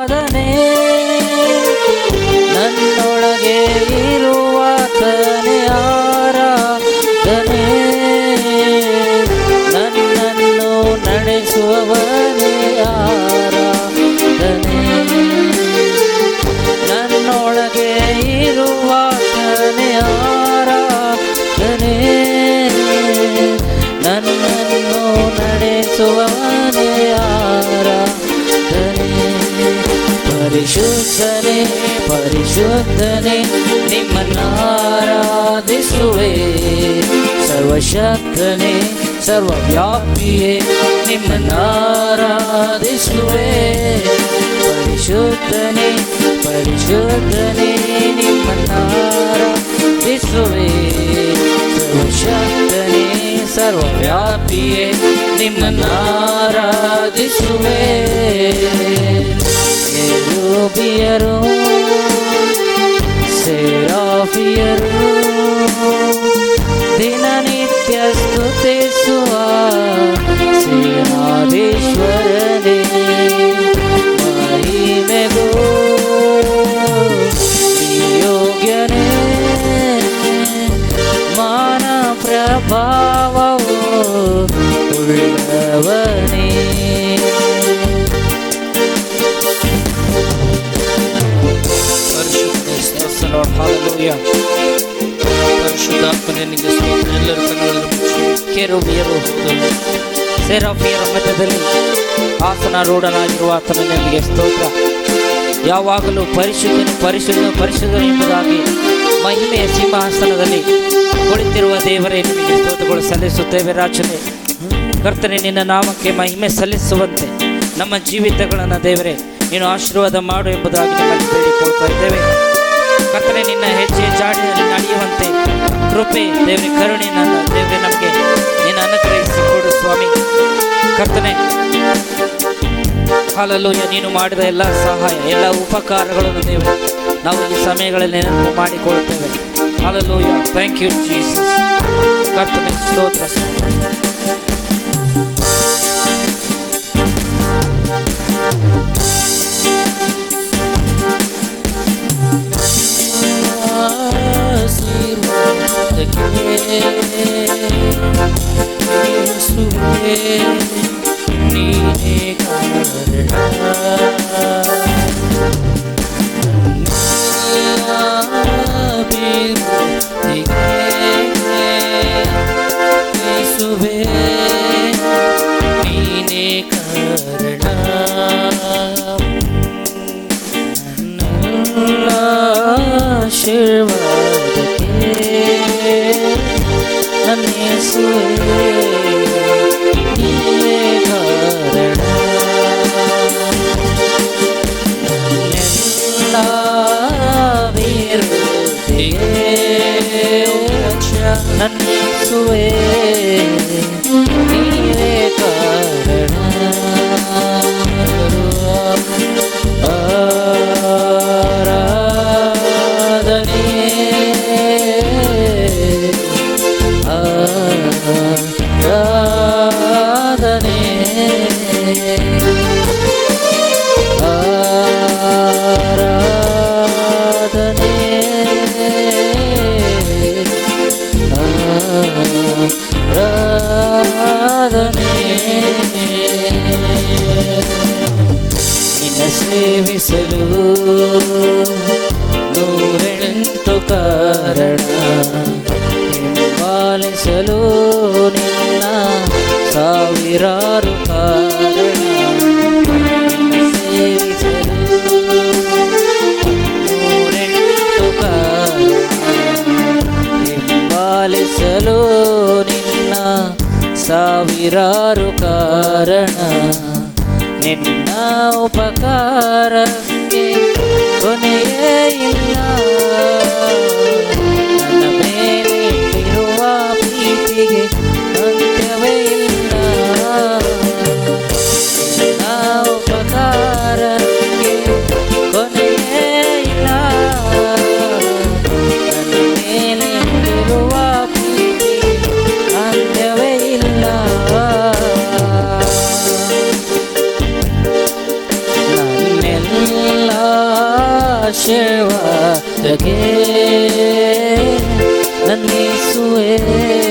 ಅದನೇ ನನ್ನೊಳಗೆ ಇರುವ ತನೆ ಆರಾಧನೆ. ನನ್ನನ್ನು ನಡೆಸುವವನೇ ಪರಿಶುದ್ಧನೆ ನಿಮ್ಮನ್ನಾರಾಧಿಸುವೆ. ಸರ್ವಶಕ್ತನೆ ಸರ್ವವ್ಯಾಪಿಯೇ ನಿಮ್ಮನ್ನಾರಾಧಿಸುವೆ. ಪರಿಶುದ್ಧನೆ ಪರಿಶುದ್ಧನೆ ನಿಮ್ಮನ್ನಾರಾಧಿಸುವೆ. ಸರ್ವಶಕ್ತನೆ ಸರ್ವವ್ಯಾಪಿಯೇ ನಿಮ್ಮನ್ನಾರಾಧಿಸುವೆ. ಎರುಬಿಯರು ಸೇರಾಫಿಯರು ದಿನನಿತ್ಯ ಸ್ತುತಿಸುವ ಸೇನಾಧೀಶ್ವರನೇ. ಸ್ತೋತ್ರ ಎಲ್ಲರೂ ಕಣ್ಣುಗಳನ್ನು ಮುಚ್ಚಿ ಕೆರುಬಿಯರು ಸೆರಾಫಿಯರ ಮಧ್ಯದಲ್ಲಿ ಸ್ತೋತ್ರ. ಯಾವಾಗಲೂ ಪರಿಶುದ್ಧನು ಪರಿಶುದ್ಧ ಪರಿಶುದ್ಧನು ಎಂಬುದಾಗಿ ಮಹಿಮೆಯ ಸಿಂಹಾಸನದಲ್ಲಿ ಕುಳಿತಿರುವ ದೇವರೇ ನಿಮಗೆ ಸ್ತೋತ್ರಗಳು ಸಲ್ಲಿಸುತ್ತೇವೆ. ರಾಜನೇ ಕರ್ತನೆ ನಿನ್ನ ನಾಮಕ್ಕೆ ಮಹಿಮೆ ಸಲ್ಲಿಸುವಂತೆ ನಮ್ಮ ಜೀವಿತಗಳನ್ನು ದೇವರೇ ನೀನು ಆಶೀರ್ವಾದ ಮಾಡು ಎಂಬುದಾಗಿ ನಿಮ್ಮಲ್ಲಿ ಬೇಡಿಕೊಳ್ತಾ ಇದ್ದೇವೆ ಕರ್ತನೆ, ನಿನ್ನ ಹೆಜ್ಜೆ ಜಾಡಿನಲ್ಲಿ ನಡೆಯುವಂತೆ ಕೃಪೆ, ದೇವರ ಕರುಣೆ ನನ್ನ ದೇವರೇ, ನಮಗೆ ನಿನ್ನ ಅನುಗ್ರಹಿಸಿ ಕೊಡು ಸ್ವಾಮಿ. ಕರ್ತನೆ ಹಾಲಲ್ಲೂಯ್ಯ ನೀನು ಮಾಡಿದ ಎಲ್ಲ ಸಹಾಯ, ಎಲ್ಲ ಉಪಕಾರಗಳನ್ನು ನೀವು ನಾವು ಈ ಸಮಯಗಳಲ್ಲಿ ನೆನಪು ಮಾಡಿಕೊಳ್ಳುತ್ತೇವೆ. ಹಾಲಲ್ಲೂಯ್ಯ ಥ್ಯಾಂಕ್ ಯು ಜೀಸಸ್ ಕರ್ತನೆ, ಸ್ತೋತ್ರ. ನೀನೇ ಕಾರಣ ನನ್ನ ಆಶೀರ್ವಾದಕ್ಕೆ ಸೇವಿಸಲು ನೂರೆಂಟು ಕಾರಣ. ಹಿಂಬಾಲಿಸಲು ನಿನ್ನ ಸಾವಿರಾರು ಕಾರಣ. ಹಿಂಬಾಲಿಸಲು ನಿನ್ನ ಸಾವಿರಾರು ಕಾರಣ. ನಿನ್ನ opa cara, que, que, Asherah again, and Yisrael.